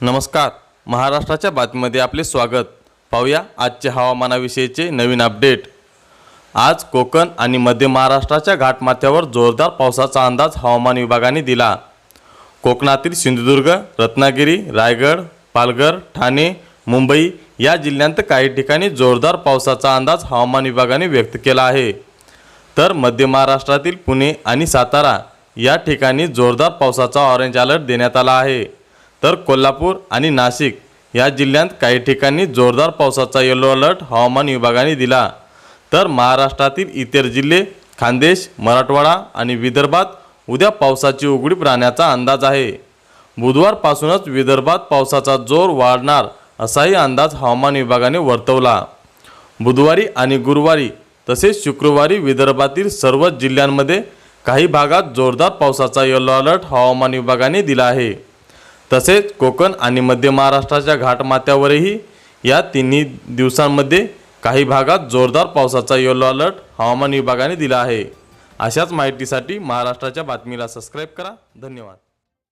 नमस्कार. महाराष्ट्राच्या बातमीमध्ये आपले स्वागत. पाहूया आजच्या हवामानाविषयीचे नवीन अपडेट. आज कोकण आणि मध्य महाराष्ट्राच्या घाटमाथ्यावर जोरदार पावसाचा अंदाज हवामान विभागाने दिला. कोकणातील सिंधुदुर्ग रत्नागिरी रायगड पालघर ठाणे मुंबई या जिल्ह्यांत काही ठिकाणी जोरदार पावसाचा अंदाज हवामान विभागाने व्यक्त केला आहे. तर मध्य महाराष्ट्रातील पुणे आणि सातारा या ठिकाणी जोरदार पावसाचा ऑरेंज अलर्ट देण्यात आला आहे. तर कोल्हापूर आणि नाशिक या जिल्ह्यात काही ठिकाणी जोरदार पावसाचा येलो अलर्ट हवामान विभागाने दिला. तर महाराष्ट्रातील इतर जिल्हे खानदेश मराठवाडा आणि विदर्भात उद्या पावसाची उघडीप राहण्याचा अंदाज आहे. बुधवारपासूनच विदर्भात पावसाचा जोर वाढणार असाही अंदाज हवामान विभागाने वर्तवला. बुधवारी आणि गुरुवारी तसेच शुक्रवारी विदर्भातील सर्वच जिल्ह्यांमध्ये काही भागात जोरदार पावसाचा येलो अलर्ट हवामान विभागाने दिला आहे. तसेच कोकण आणि मध्य महाराष्ट्राच्या घाटमाथ्यावरही या तिन्ही दिवसांमध्ये काही भागात जोरदार पावसाचा येलो अलर्ट हवामान विभागाने दिला आहे. अशाच माहितीसाठी महाराष्ट्राच्या बातमीला सबस्क्राईब करा. धन्यवाद.